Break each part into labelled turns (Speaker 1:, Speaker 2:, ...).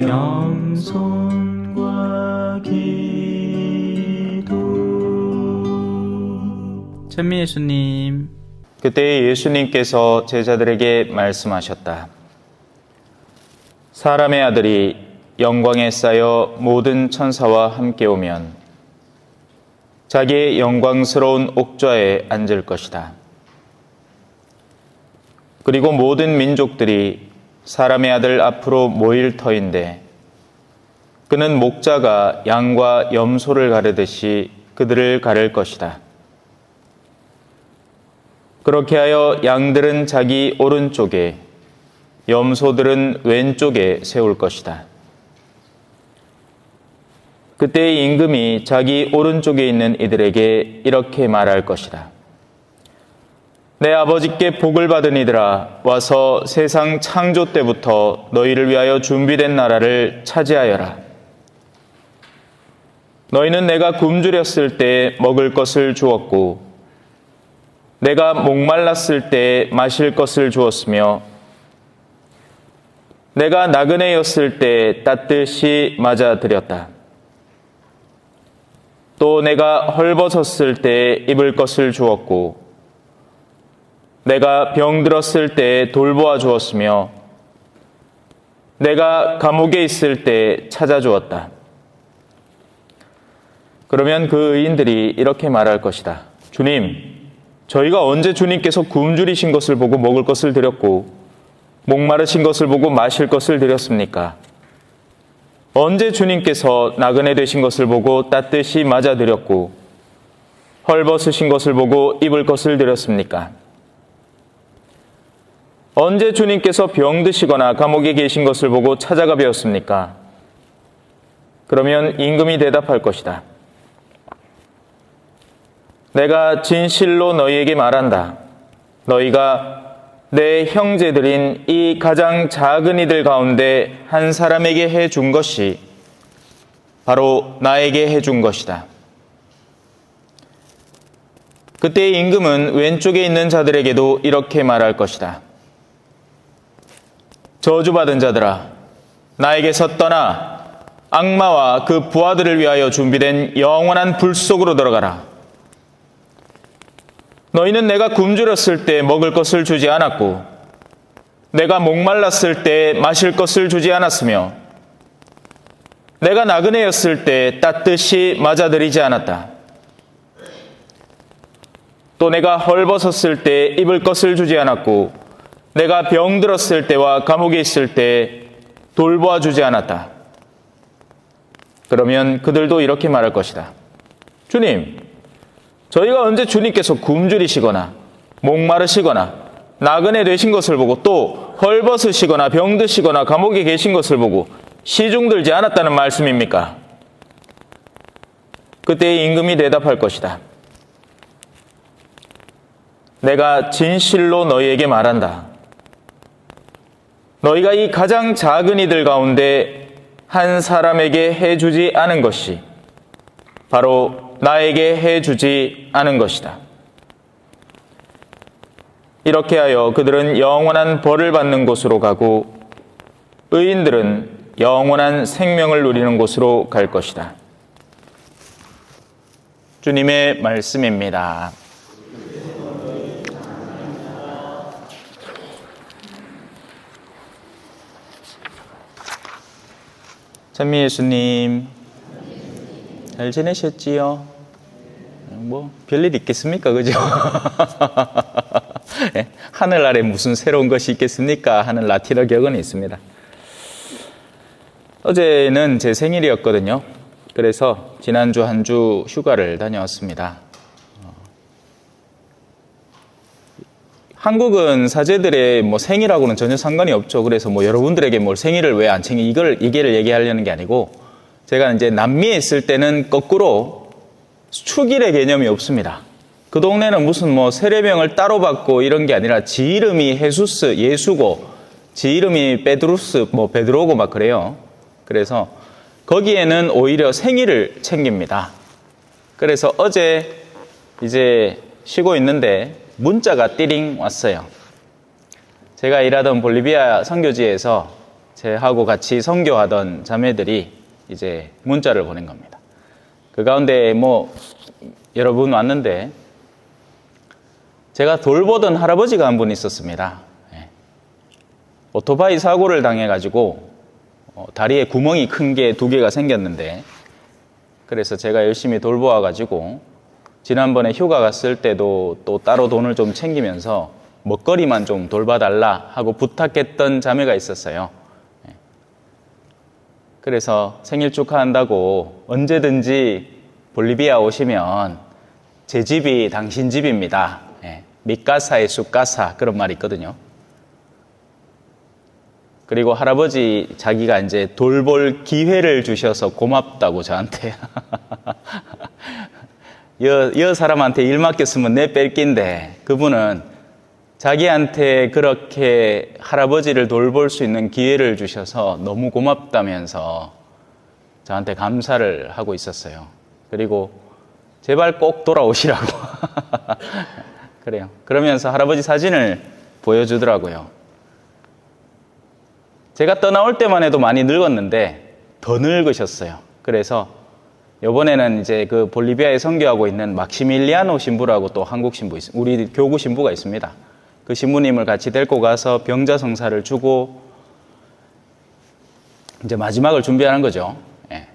Speaker 1: 겸손과 기도
Speaker 2: 천미 예수님
Speaker 3: 그때 예수님께서 제자들에게 말씀하셨다. 사람의 아들이 영광에 쌓여 모든 천사와 함께 오면 자기의 영광스러운 옥좌에 앉을 것이다. 그리고 모든 민족들이 사람의 아들 앞으로 모일 터인데 그는 목자가 양과 염소를 가르듯이 그들을 가를 것이다. 그렇게 하여 양들은 자기 오른쪽에 염소들은 왼쪽에 세울 것이다. 그때 임금이 자기 오른쪽에 있는 이들에게 이렇게 말할 것이다. 내 아버지께 복을 받은 이들아 와서 세상 창조 때부터 너희를 위하여 준비된 나라를 차지하여라. 너희는 내가 굶주렸을 때 먹을 것을 주었고 내가 목말랐을 때 마실 것을 주었으며 내가 나그네였을 때 따뜻이 맞아 드렸다. 또 내가 헐벗었을 때 입을 것을 주었고 내가 병들었을 때 돌보아 주었으며 내가 감옥에 있을 때 찾아주었다. 그러면 그 의인들이 이렇게 말할 것이다. 주님, 저희가 언제 주님께서 굶주리신 것을 보고 먹을 것을 드렸고 목마르신 것을 보고 마실 것을 드렸습니까? 언제 주님께서 나그네 되신 것을 보고 따뜻이 맞아 드렸고 헐벗으신 것을 보고 입을 것을 드렸습니까? 언제 주님께서 병드시거나 감옥에 계신 것을 보고 찾아가 배웠습니까? 그러면 임금이 대답할 것이다. 내가 진실로 너희에게 말한다. 너희가 내 형제들인 이 가장 작은 이들 가운데 한 사람에게 해 준 것이 바로 나에게 해 준 것이다. 그때 임금은 왼쪽에 있는 자들에게도 이렇게 말할 것이다. 저주받은 자들아, 나에게서 떠나 악마와 그 부하들을 위하여 준비된 영원한 불 속으로 들어가라. 너희는 내가 굶주렸을 때 먹을 것을 주지 않았고, 내가 목말랐을 때 마실 것을 주지 않았으며, 내가 나그네였을 때 따뜻이 맞아들이지 않았다. 또 내가 헐벗었을 때 입을 것을 주지 않았고, 내가 병들었을 때와 감옥에 있을 때 돌보아 주지 않았다. 그러면 그들도 이렇게 말할 것이다. 주님, 저희가 언제 주님께서 굶주리시거나 목마르시거나 나그네 되신 것을 보고 또 헐벗으시거나 병드시거나 감옥에 계신 것을 보고 시중 들지 않았다는 말씀입니까? 그때 임금이 대답할 것이다. 내가 진실로 너희에게 말한다. 너희가 이 가장 작은 이들 가운데 한 사람에게 해주지 않은 것이 바로 나에게 해주지 않은 것이다. 이렇게 하여 그들은 영원한 벌을 받는 곳으로 가고 의인들은 영원한 생명을 누리는 곳으로 갈 것이다. 주님의 말씀입니다. 찬미 예수님, 잘 지내셨지요? 뭐, 별일 있겠습니까? 그죠? 예, 하늘 아래 무슨 새로운 것이 있겠습니까? 하는 라틴어 격언이 있습니다. 어제는 제 생일이었거든요. 그래서 지난주 한 주 휴가를 다녀왔습니다. 한국은 사제들의 뭐 생일하고는 전혀 상관이 없죠. 그래서 뭐 여러분들에게 뭘 생일을 왜 안 챙기 이걸 이게를 얘기하려는 게 아니고 제가 이제 남미에 있을 때는 거꾸로 축일의 개념이 없습니다. 그 동네는 무슨 뭐 세례명을 따로 받고 이런 게 아니라 지 이름이 헤수스 예수고 지 이름이 베드루스 뭐 베드로고 막 그래요. 그래서 거기에는 오히려 생일을 챙깁니다. 그래서 어제 이제 쉬고 있는데 문자가 띠링 왔어요. 제가 일하던 볼리비아 선교지에서 제하고 같이 선교하던 자매들이 이제 문자를 보낸 겁니다. 그 가운데 뭐 여러분 왔는데 제가 돌보던 할아버지가 한 분 있었습니다. 예. 오토바이 사고를 당해가지고 어, 다리에 구멍이 큰 게 두 개가 생겼는데 그래서 제가 열심히 돌보아가지고 지난번에 휴가 갔을 때도 또 따로 돈을 좀 챙기면서 먹거리만 좀 돌봐달라 하고 부탁했던 자매가 있었어요. 예. 그래서 생일 축하한다고 언제든지 볼리비아 오시면 제 집이 당신 집입니다. 예. 밑가사의 쑥가사 그런 말이 있거든요. 그리고 할아버지 자기가 이제 돌볼 기회를 주셔서 고맙다고 저한테. 여, 여 사람한테 일 맡겼으면 내 뺄긴데 그분은 자기한테 그렇게 할아버지를 돌볼 수 있는 기회를 주셔서 너무 고맙다면서 저한테 감사를 하고 있었어요. 그리고 제발 꼭 돌아오시라고. 그래요. 그러면서 할아버지 사진을 보여주더라고요. 제가 떠나올 때만 해도 많이 늙었는데 더 늙으셨어요. 그래서 이번에는 이제 그 볼리비아에 선교하고 있는 막시밀리아노 신부라고 또 한국 신부 있, 우리 교구 신부가 있습니다. 그 신부님을 같이 데리고 가서 병자 성사를 주고 이제 마지막을 준비하는 거죠. 예.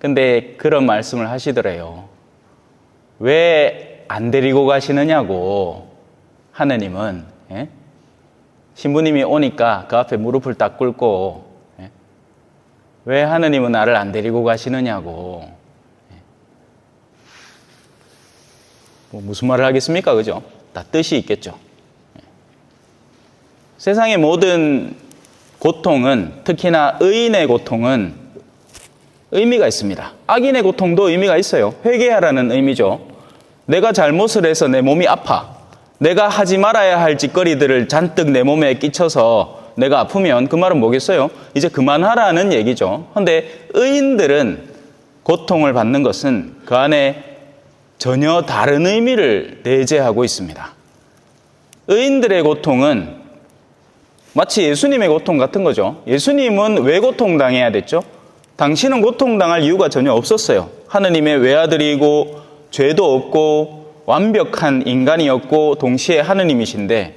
Speaker 3: 근데 그런 말씀을 하시더래요. 왜 안 데리고 가시느냐고 하느님은 예? 신부님이 오니까 그 앞에 무릎을 딱 꿇고 예? 왜 하느님은 나를 안 데리고 가시느냐고. 예? 뭐 무슨 말을 하겠습니까? 그죠? 다 뜻이 있겠죠. 예. 세상의 모든 고통은 특히나 의인의 고통은 의미가 있습니다. 악인의 고통도 의미가 있어요. 회개하라는 의미죠. 내가 잘못을 해서 내 몸이 아파. 내가 하지 말아야 할 짓거리들을 잔뜩 내 몸에 끼쳐서 내가 아프면 그 말은 뭐겠어요? 이제 그만하라는 얘기죠. 근데 의인들은 고통을 받는 것은 그 안에 전혀 다른 의미를 내재하고 있습니다. 의인들의 고통은 마치 예수님의 고통 같은 거죠. 예수님은 왜 고통당해야 됐죠? 당신은 고통당할 이유가 전혀 없었어요. 하느님의 외아들이고 죄도 없고 완벽한 인간이었고 동시에 하느님이신데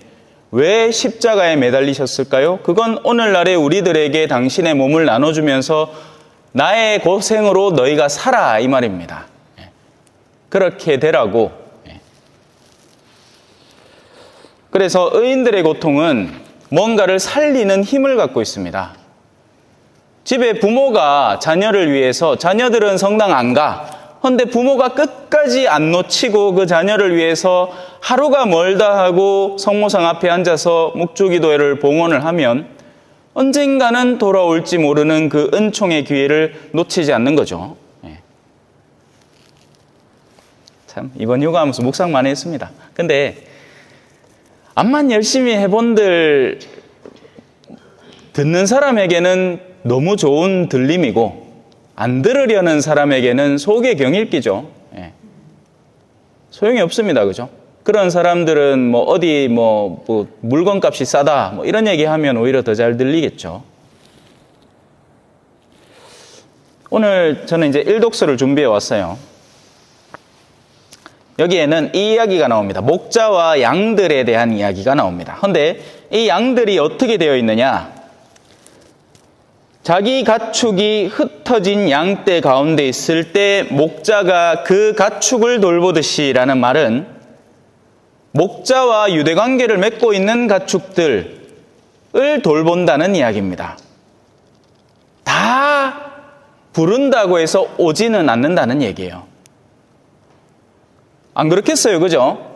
Speaker 3: 왜 십자가에 매달리셨을까요? 그건 오늘날의 우리들에게 당신의 몸을 나눠주면서 나의 고생으로 너희가 살아 이 말입니다. 예. 그렇게 되라고. 예. 그래서 의인들의 고통은 뭔가를 살리는 힘을 갖고 있습니다. 집에 부모가 자녀를 위해서 자녀들은 성당 안 가. 헌데 부모가 끝까지 안 놓치고 그 자녀를 위해서 하루가 멀다 하고 성모상 앞에 앉아서 묵주기도회를 봉헌을 하면 언젠가는 돌아올지 모르는 그 은총의 기회를 놓치지 않는 거죠. 예. 참 이번 휴가하면서 묵상 많이 했습니다. 근데 암만 열심히 해본들 듣는 사람에게는 너무 좋은 들림이고 안 들으려는 사람에게는 속의 경일기죠. 예. 소용이 없습니다. 그죠? 그런 사람들은 뭐 어디 뭐, 뭐 물건값이 싸다 뭐 이런 얘기 하면 오히려 더 잘 들리겠죠. 오늘 저는 이제 일독서를 준비해 왔어요. 여기에는 이 이야기가 나옵니다. 목자와 양들에 대한 이야기가 나옵니다. 그런데 이 양들이 어떻게 되어 있느냐? 자기 가축이 흩어진 양떼 가운데 있을 때 목자가 그 가축을 돌보듯이라는 말은 목자와 유대 관계를 맺고 있는 가축들을 돌본다는 이야기입니다. 다 부른다고 해서 오지는 않는다는 얘기예요. 안 그렇겠어요, 그죠?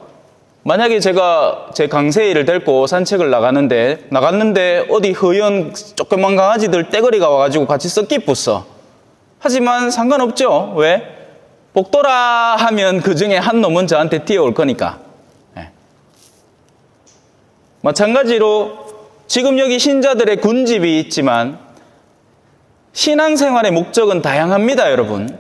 Speaker 3: 만약에 제가 제 강세이를 데리고 산책을 나가는데 나갔는데 어디 허연 조그만 강아지들 떼거리가 와가지고 같이 썩기 붙어. 하지만 상관없죠. 왜? 복도라 하면 그 중에 한 놈은 저한테 뛰어올 거니까. 네. 마찬가지로 지금 여기 신자들의 군집이 있지만 신앙생활의 목적은 다양합니다, 여러분.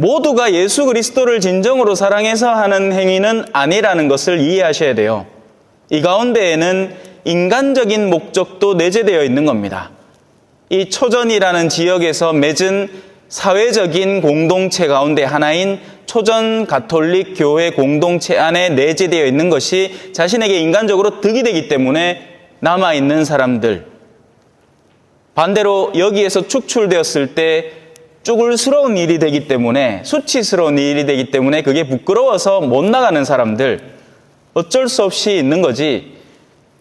Speaker 3: 모두가 예수 그리스도를 진정으로 사랑해서 하는 행위는 아니라는 것을 이해하셔야 돼요. 이 가운데에는 인간적인 목적도 내재되어 있는 겁니다. 이 초전이라는 지역에서 맺은 사회적인 공동체 가운데 하나인 초전 가톨릭 교회 공동체 안에 내재되어 있는 것이 자신에게 인간적으로 득이 되기 때문에 남아 있는 사람들. 반대로 여기에서 축출되었을 때 쭈글스러운 일이 되기 때문에 수치스러운 일이 되기 때문에 그게 부끄러워서 못 나가는 사람들 어쩔 수 없이 있는 거지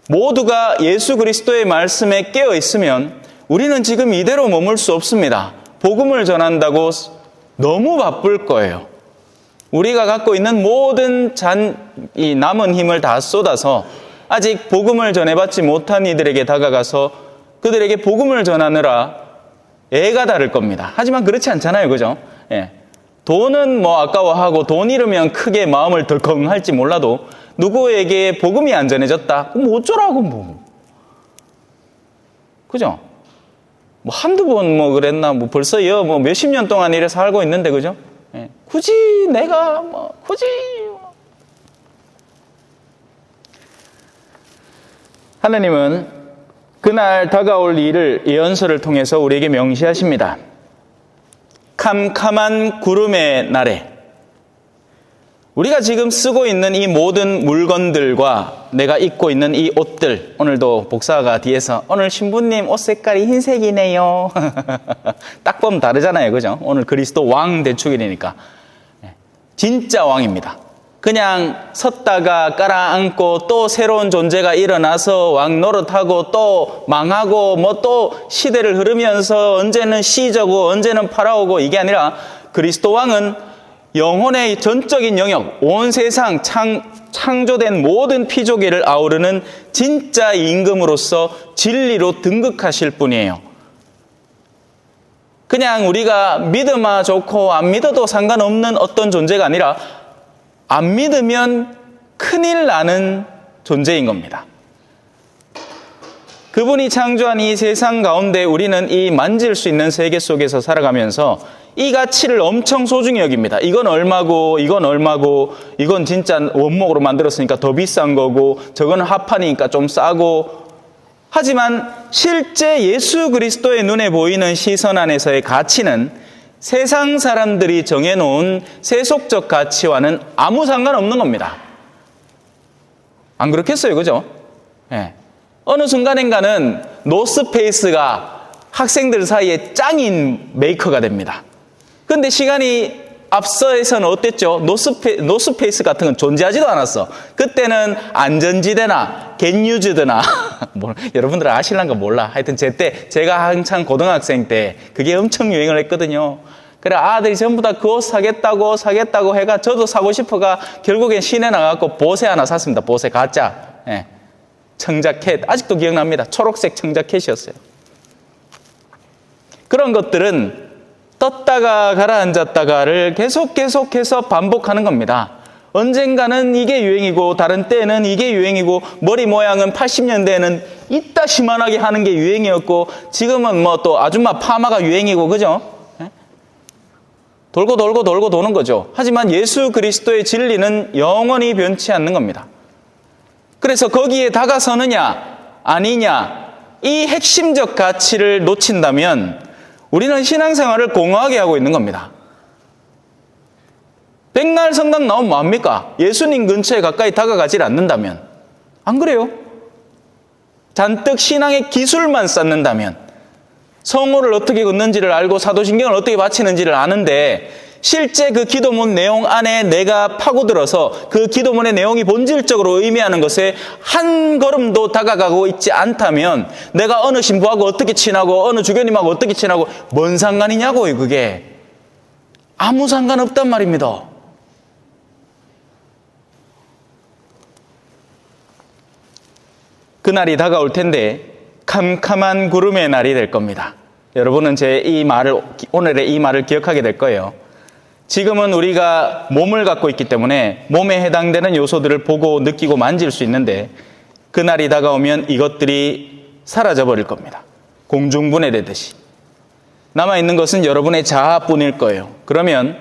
Speaker 3: 모두가 예수 그리스도의 말씀에 깨어 있으면 우리는 지금 이대로 머물 수 없습니다. 복음을 전한다고 너무 바쁠 거예요. 우리가 갖고 있는 모든 잔, 이 남은 힘을 다 쏟아서 아직 복음을 전해받지 못한 이들에게 다가가서 그들에게 복음을 전하느라 애가 다를 겁니다. 하지만 그렇지 않잖아요. 그죠? 예. 돈은 뭐 아까워하고 돈 잃으면 크게 마음을 덜컹할지 몰라도 누구에게 복음이 안 전해졌다? 그럼 뭐 어쩌라고 뭐. 그죠? 뭐 한두 번 뭐 그랬나 뭐 벌써요 뭐 몇십 년 동안 이래 살고 있는데 그죠? 예. 굳이 내가 뭐 굳이 뭐. 하나님은 그날 다가올 일을 예언서를 통해서 우리에게 명시하십니다. 캄캄한 구름의 날에 우리가 지금 쓰고 있는 이 모든 물건들과 내가 입고 있는 이 옷들 오늘도 복사가 뒤에서 오늘 신부님 옷 색깔이 흰색이네요. 딱 보면 다르잖아요. 그죠? 오늘 그리스도 왕 대축일이니까. 진짜 왕입니다. 그냥 섰다가 깔아앉고 또 새로운 존재가 일어나서 왕 노릇하고 또 망하고 뭐 또 시대를 흐르면서 언제는 시저고 언제는 파라오고 이게 아니라 그리스도 왕은 영혼의 전적인 영역, 온 세상 창, 창조된 모든 피조계를 아우르는 진짜 임금으로서 진리로 등극하실 분이에요. 그냥 우리가 믿으마 좋고 안 믿어도 상관없는 어떤 존재가 아니라 안 믿으면 큰일 나는 존재인 겁니다. 그분이 창조한 이 세상 가운데 우리는 이 만질 수 있는 세계 속에서 살아가면서 이 가치를 엄청 소중히 여깁니다. 이건 얼마고, 이건 얼마고, 이건 진짜 원목으로 만들었으니까 더 비싼 거고, 저건 합판이니까 좀 싸고. 하지만 실제 예수 그리스도의 눈에 보이는 시선 안에서의 가치는 세상 사람들이 정해놓은 세속적 가치와는 아무 상관없는 겁니다. 안 그렇겠어요, 그죠? 예. 어느 순간인가는 노스페이스가 학생들 사이에 짱인 메이커가 됩니다. 근데 시간이 앞서에서는 어땠죠? 노스페, 노스페이스 같은 건 존재하지도 않았어. 그때는 안전지대나 겟뉴즈드나 뭐, 여러분들 아실란가 몰라. 하여튼 제때 제가 한창 고등학생 때 그게 엄청 유행을 했거든요. 그래 아들이 전부 다 그 옷 사겠다고 사겠다고 해가 저도 사고 싶어가 결국엔 시내 나가고 보세 하나 샀습니다. 보세 가짜. 예. 청자켓 아직도 기억납니다. 초록색 청자켓이었어요. 그런 것들은 떴다가 가라앉았다가를 계속 계속해서 반복하는 겁니다. 언젠가는 이게 유행이고 다른 때는 이게 유행이고 머리 모양은 80년대에는 이따시만하게 하는 게 유행이었고 지금은 뭐 또 아줌마 파마가 유행이고 그죠? 예? 돌고 돌고 돌고 도는 거죠. 하지만 예수 그리스도의 진리는 영원히 변치 않는 겁니다. 그래서 거기에 다가서느냐 아니냐 이 핵심적 가치를 놓친다면 우리는 신앙생활을 공허하게 하고 있는 겁니다. 백날 성당 나오면 뭐합니까? 예수님 근처에 가까이 다가가질 않는다면. 안 그래요? 잔뜩 신앙의 기술만 쌓는다면. 성호를 어떻게 걷는지를 알고 사도신경을 어떻게 바치는지를 아는데 실제 그 기도문 내용 안에 내가 파고들어서 그 기도문의 내용이 본질적으로 의미하는 것에 한 걸음도 다가가고 있지 않다면 내가 어느 신부하고 어떻게 친하고 어느 주교님하고 어떻게 친하고 뭔 상관이냐고요, 그게. 아무 상관 없단 말입니다. 그날이 다가올 텐데 캄캄한 구름의 날이 될 겁니다. 여러분은 제 이 말을 오늘의 이 말을 기억하게 될 거예요. 지금은 우리가 몸을 갖고 있기 때문에 몸에 해당되는 요소들을 보고 느끼고 만질 수 있는데 그날이 다가오면 이것들이 사라져 버릴 겁니다. 공중분해되듯이. 남아있는 것은 여러분의 자아뿐일 거예요. 그러면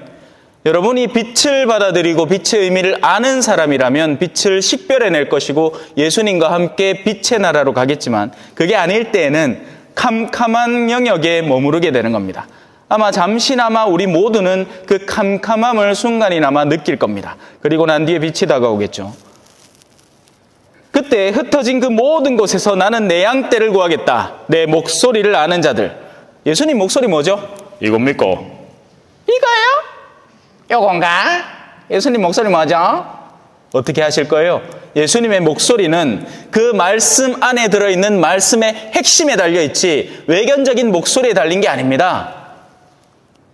Speaker 3: 여러분이 빛을 받아들이고 빛의 의미를 아는 사람이라면 빛을 식별해낼 것이고 예수님과 함께 빛의 나라로 가겠지만 그게 아닐 때에는 캄캄한 영역에 머무르게 되는 겁니다. 아마 잠시나마 우리 모두는 그 캄캄함을 순간이나마 느낄 겁니다. 그리고 난 뒤에 빛이 다가오겠죠. 그때 흩어진 그 모든 곳에서 나는 내 양떼를 구하겠다. 내 목소리를 아는 자들. 예수님 목소리 뭐죠? 이겁니까? 이거요? 요건가? 예수님 목소리 뭐죠? 어떻게 하실 거예요? 예수님의 목소리는 그 말씀 안에 들어있는 말씀의 핵심에 달려있지 외견적인 목소리에 달린 게 아닙니다.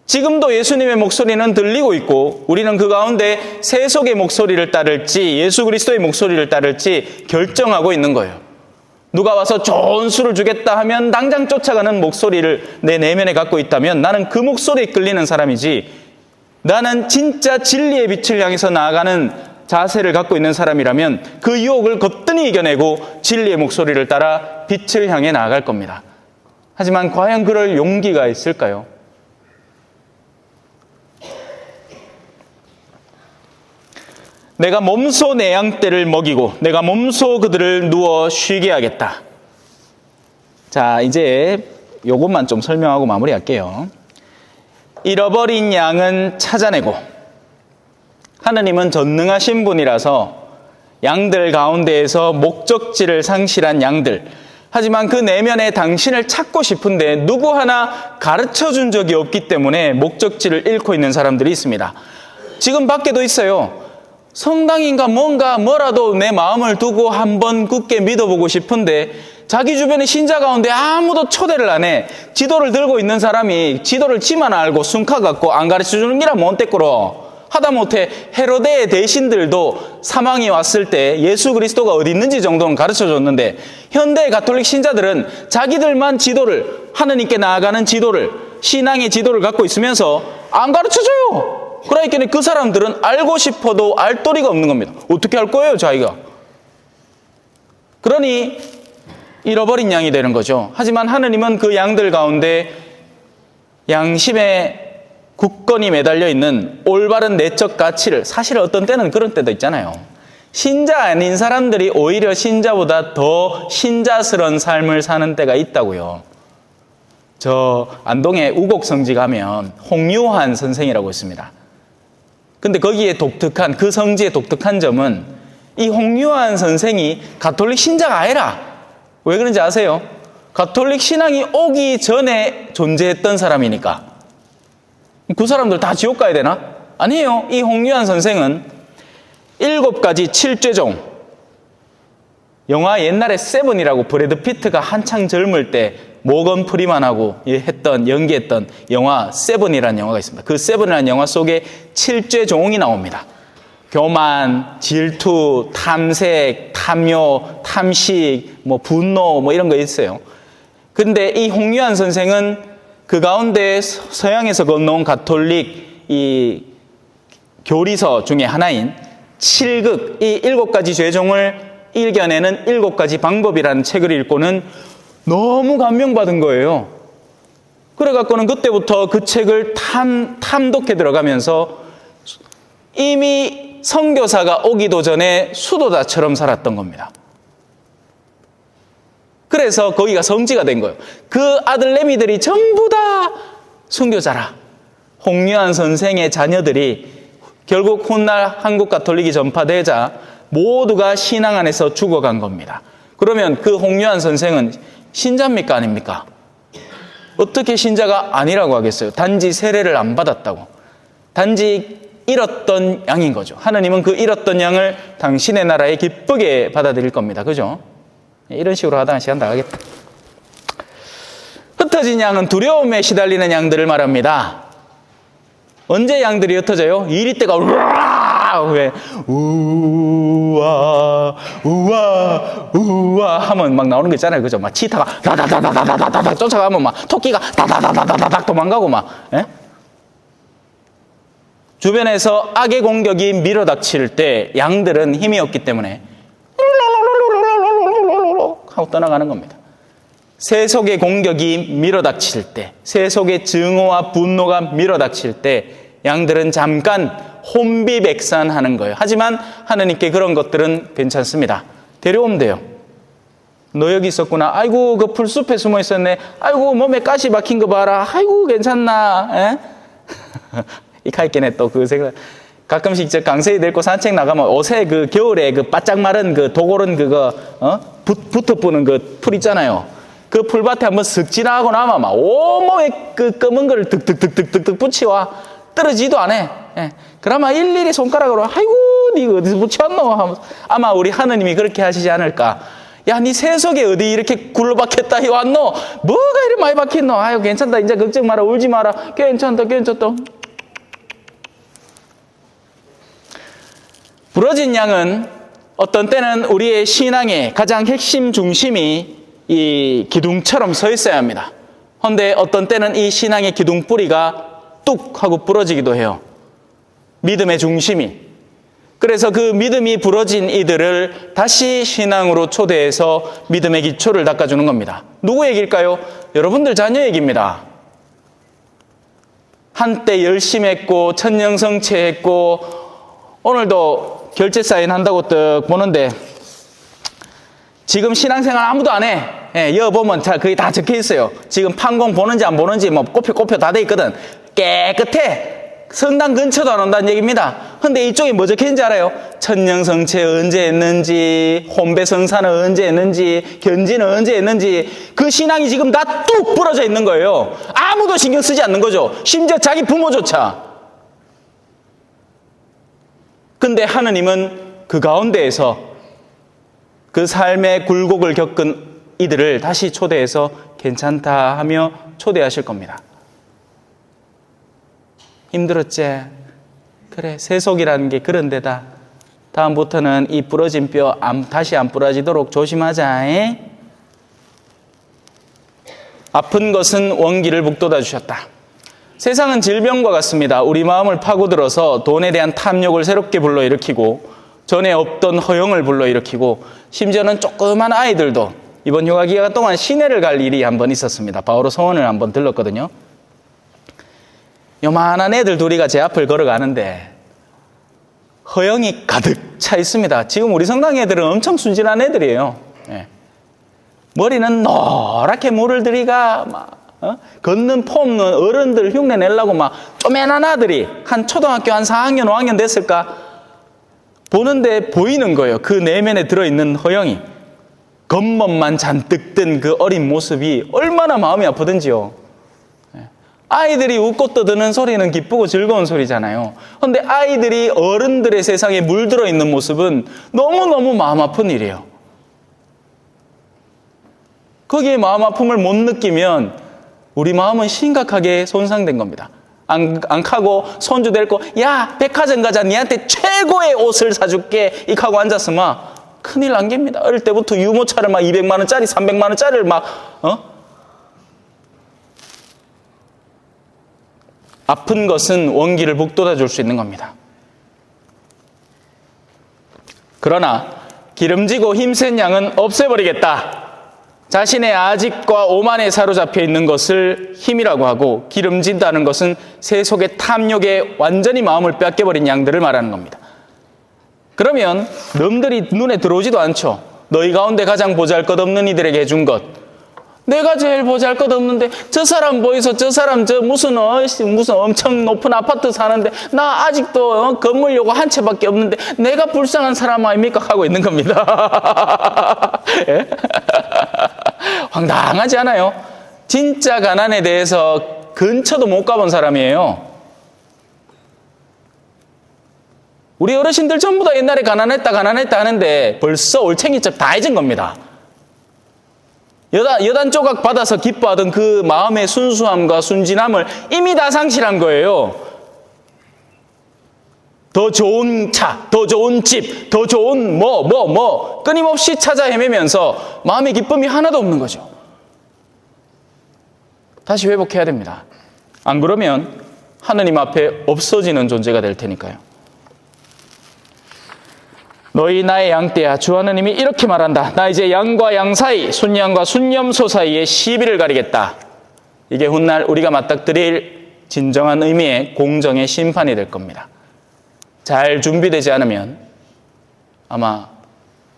Speaker 3: 지금도 예수님의 목소리는 들리고 있고 우리는 그 가운데 세속의 목소리를 따를지 예수 그리스도의 목소리를 따를지 결정하고 있는 거예요. 누가 와서 좋은 술을 주겠다 하면 당장 쫓아가는 목소리를 내 내면에 갖고 있다면 나는 그 목소리에 끌리는 사람이지 나는 진짜 진리의 빛을 향해서 나아가는 자세를 갖고 있는 사람이라면 그 유혹을 거뜬히 이겨내고 진리의 목소리를 따라 빛을 향해 나아갈 겁니다. 하지만 과연 그럴 용기가 있을까요? 내가 몸소 내 양떼를 먹이고 내가 몸소 그들을 누워 쉬게 하겠다. 자, 이제 요것만 좀 설명하고 마무리할게요. 잃어버린 양은 찾아내고 하느님은 전능하신 분이라서 양들 가운데에서 목적지를 상실한 양들 하지만 그 내면에 당신을 찾고 싶은데 누구 하나 가르쳐 준 적이 없기 때문에 목적지를 잃고 있는 사람들이 있습니다. 지금 밖에도 있어요. 성당인가 뭔가 뭐라도 내 마음을 두고 한번 굳게 믿어보고 싶은데 자기 주변의 신자 가운데 아무도 초대를 안 해. 지도를 들고 있는 사람이 지도를 지만 알고 숨카 갖고 안 가르쳐 주는 기라 뭔 때꾸로. 하다못해 헤로데의 대신들도 사망이 왔을 때 예수 그리스도가 어디 있는지 정도는 가르쳐 줬는데 현대 가톨릭 신자들은 자기들만 지도를 하느님께 나아가는 지도를 신앙의 지도를 갖고 있으면서 안 가르쳐 줘요. 그러니까 그 사람들은 알고 싶어도 알 도리가 없는 겁니다. 어떻게 할 거예요, 자기가? 그러니 잃어버린 양이 되는 거죠. 하지만 하느님은 그 양들 가운데 양심의 굳건히 매달려 있는 올바른 내적 가치를 사실 어떤 때는 그런 때도 있잖아요. 신자 아닌 사람들이 오히려 신자보다 더 신자스러운 삶을 사는 때가 있다고요. 저 안동에 우곡성지 가면 홍유환 선생이라고 있습니다. 근데 거기에 독특한 그 성지의 독특한 점은 이 홍유환 선생이 가톨릭 신자가 아니라 왜 그런지 아세요? 가톨릭 신앙이 오기 전에 존재했던 사람이니까. 그 사람들 다 지옥 가야 되나? 아니에요. 이 홍유한 선생은 일곱 가지 칠죄종. 영화 옛날에 세븐이라고 브래드 피트가 한창 젊을 때 모건 프리만하고 했던 연기했던 영화 세븐이라는 영화가 있습니다. 그 세븐이라는 영화 속에 칠죄 종이 나옵니다. 교만, 질투, 탐색, 탐욕, 탐식, 뭐 분노 뭐 이런 거 있어요. 근데 이 홍유한 선생은 그 가운데 서양에서 건너온 가톨릭 이 교리서 중에 하나인 칠극 이 일곱 가지 죄종을 일겨내는 일곱 가지 방법이라는 책을 읽고는 너무 감명받은 거예요. 그래갖고는 그때부터 그 책을 탐, 탐독해 들어가면서 이미 선교사가 오기도 전에 수도자처럼 살았던 겁니다. 그래서 거기가 성지가 된 거예요. 그 아들내미들이 전부 다 순교자라. 홍유한 선생의 자녀들이 결국 훗날 한국 가톨릭이 전파되자 모두가 신앙 안에서 죽어간 겁니다. 그러면 그 홍유한 선생은 신자입니까 아닙니까? 어떻게 신자가 아니라고 하겠어요? 단지 세례를 안 받았다고. 단지 잃었던 양인 거죠. 하나님은 그 잃었던 양을 당신의 나라에 기쁘게 받아들일 겁니다. 그죠? 이런 식으로 하다가 시간 다 가겠다. 흩어진 양은 두려움에 시달리는 양들을 말합니다. 언제 양들이 흩어져요? 이리 때가 왜 우와 우와 우와 하면 막 나오는 거 있잖아요, 그죠? 막 치타가 다다다다다다다다 쫓아가면 막 토끼가 다다다다다닥 도망가고 막 예? 주변에서 악의 공격이 밀어닥칠 때 양들은 힘이 없기 때문에 하고 떠나가는 겁니다. 세속의 공격이 밀어닥칠 때, 세속의 증오와 분노가 밀어닥칠 때, 양들은 잠깐 혼비백산하는 거예요. 하지만 하느님께 그런 것들은 괜찮습니다. 데려오면 돼요. 너 여기 있었구나. 아이고 그 풀숲에 숨어 있었네. 아이고 몸에 가시 박힌 거 봐라. 아이고 괜찮나. 에? 이카이께네 또 그 생각. 가끔씩 저 강세이 데리고 산책 나가면 옷에 그 겨울에 그 바짝 마른 그 도고른 그거 어 붙, 붙어 뿌는 그 풀 있잖아요. 그 풀밭에 한번 슥 지나가고 나면 막 온몸에 그 검은 거를 득득득득득득 붙이와 떨어지도 안 해. 예. 그러면 일일이 손가락으로 아이고 니 어디서 붙여왔노 하면서 아마 우리 하느님이 그렇게 하시지 않을까. 야, 니 세속에 어디 이렇게 굴러박혔다 이 왔노? 뭐가 이렇게 많이 박혔노? 아유, 괜찮다. 이제 걱정 마라. 울지 마라. 괜찮다. 괜찮다. 부러진 양은 어떤 때는 우리의 신앙의 가장 핵심 중심이 이 기둥처럼 서 있어야 합니다. 그런데 어떤 때는 이 신앙의 기둥 뿌리가 뚝 하고 부러지기도 해요. 믿음의 중심이. 그래서 그 믿음이 부러진 이들을 다시 신앙으로 초대해서 믿음의 기초를 닦아주는 겁니다. 누구 얘기일까요? 여러분들 자녀 얘기입니다. 한때 열심히 했고, 천년성체 했고, 오늘도 결제 사인 한다고 떡 보는데, 지금 신앙생활 아무도 안 해. 예, 여 보면 다 거의 다 적혀 있어요. 지금 판공 보는지 안 보는지 뭐 꼽혀 꼽혀 다 돼 있거든. 깨끗해. 성당 근처도 안 온다는 얘기입니다. 근데 이쪽에 뭐 적혀 있는지 알아요? 천년성체 언제 했는지, 혼배성사는 언제 했는지, 견지는 언제 했는지, 그 신앙이 지금 다 뚝 부러져 있는 거예요. 아무도 신경 쓰지 않는 거죠. 심지어 자기 부모조차. 근데 하느님은 그 가운데에서 그 삶의 굴곡을 겪은 이들을 다시 초대해서 괜찮다 하며 초대하실 겁니다. 힘들었지? 그래, 세속이라는 게 그런 데다. 다음부터는 이 부러진 뼈 안- 다시 안 부러지도록 조심하자. 에? 아픈 것은 원기를 북돋아 주셨다. 세상은 질병과 같습니다. 우리 마음을 파고들어서 돈에 대한 탐욕을 새롭게 불러일으키고 전에 없던 허영을 불러일으키고 심지어는 조그만 아이들도 이번 휴가 기간 동안 시내를 갈 일이 한 번 있었습니다. 바오로 성원을 한 번 들렀거든요. 요만한 애들 둘이가 제 앞을 걸어가는데 허영이 가득 차 있습니다. 지금 우리 성당 애들은 엄청 순진한 애들이에요. 예. 머리는 노랗게 물을 들이가 막 어? 걷는 폼 없는 어른들 흉내 내려고 막 쪼매난 아들이 한 초등학교 한 4학년 5학년 됐을까 보는데 보이는 거예요. 그 내면에 들어있는 허영이 겉멋만 잔뜩 든 그 어린 모습이 얼마나 마음이 아프든지요. 아이들이 웃고 떠드는 소리는 기쁘고 즐거운 소리잖아요. 그런데 아이들이 어른들의 세상에 물들어 있는 모습은 너무너무 마음 아픈 일이에요. 거기에 마음 아픔을 못 느끼면 우리 마음은 심각하게 손상된 겁니다. 안, 안 카고 손주 데리고 야 백화점 가자 니한테 최고의 옷을 사줄게 이 하고 앉았으면 큰일 난 겁니다. 어릴 때부터 유모차를 막 200만 원짜리 300만 원짜리를 막 어? 아픈 것은 원기를 북돋아 줄 수 있는 겁니다. 그러나 기름지고 힘센 양은 없애버리겠다. 자신의 아직과 오만에 사로잡혀 있는 것을 힘이라고 하고 기름진다는 것은 세속의 탐욕에 완전히 마음을 뺏겨버린 양들을 말하는 겁니다. 그러면 놈들이 눈에 들어오지도 않죠. 너희 가운데 가장 보잘 것 없는 이들에게 해준 것. 내가 제일 보잘 것 없는데 저 사람 보이소 저 사람 저 무슨 어, 무슨 엄청 높은 아파트 사는데 나 아직도 어, 건물 요거 한 채밖에 없는데 내가 불쌍한 사람 아닙니까 하고 있는 겁니다. 예? 황당하지 않아요? 진짜 가난에 대해서 근처도 못 가본 사람이에요. 우리 어르신들 전부 다 옛날에 가난했다, 가난했다 하는데 벌써 올챙이적 다 잊은 겁니다. 여단, 여단 조각 받아서 기뻐하던 그 마음의 순수함과 순진함을 이미 다 상실한 거예요. 더 좋은 차, 더 좋은 집, 더 좋은 뭐, 뭐, 뭐, 끊임없이 찾아 헤매면서 마음의 기쁨이 하나도 없는 거죠. 다시 회복해야 됩니다. 안 그러면 하느님 앞에 없어지는 존재가 될 테니까요. 너희 나의 양떼야 주 하느님이 이렇게 말한다. 나 이제 양과 양 사이, 순양과 순염소 사이에 시비를 가리겠다. 이게 훗날 우리가 맞닥뜨릴 진정한 의미의 공정의 심판이 될 겁니다. 잘 준비되지 않으면 아마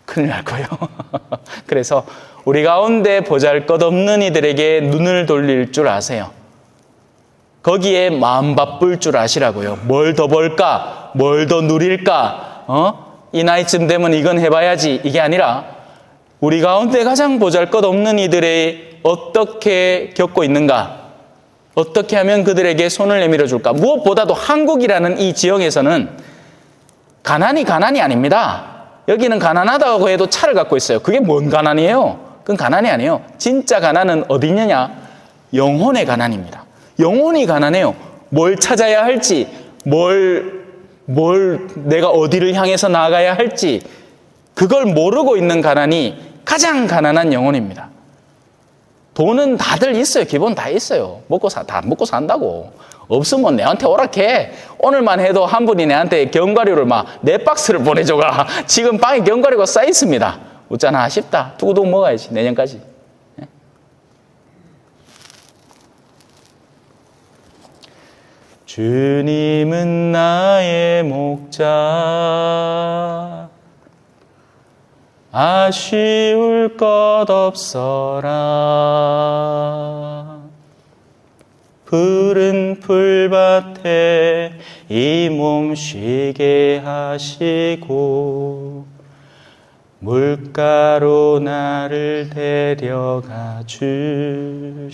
Speaker 3: 큰일 날 거예요. 그래서 우리 가운데 보잘 것 없는 이들에게 눈을 돌릴 줄 아세요. 거기에 마음 바쁠 줄 아시라고요. 뭘 더 벌까? 뭘 더 누릴까? 어? 이 나이쯤 되면 이건 해봐야지. 이게 아니라 우리 가운데 가장 보잘 것 없는 이들이 어떻게 겪고 있는가? 어떻게 하면 그들에게 손을 내밀어 줄까? 무엇보다도 한국이라는 이 지역에서는 가난이 가난이 아닙니다. 여기는 가난하다고 해도 차를 갖고 있어요. 그게 뭔 가난이에요? 그건 가난이 아니에요. 진짜 가난은 어디 있느냐? 영혼의 가난입니다. 영혼이 가난해요. 뭘 찾아야 할지, 뭘, 뭘 내가 어디를 향해서 나아가야 할지, 그걸 모르고 있는 가난이 가장 가난한 영혼입니다. 돈은 다들 있어요. 기본 다 있어요. 먹고 사, 다 먹고 산다고. 없으면 내한테 오락해. 오늘만 해도 한 분이 내한테 견과류를 막 네 박스를 보내줘가. 지금 방에 견과류가 쌓여 있습니다. 웃잖아. 아쉽다. 두고두고 먹어야지. 내년까지. 주님은 나의 목자. 아쉬울 것 없어라. 푸른 풀밭에 이 몸 쉬게 하시고 물가로 나를 데려가 주시니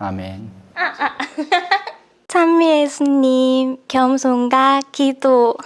Speaker 3: 아멘.
Speaker 4: 찬미 예수님, 겸손과 기도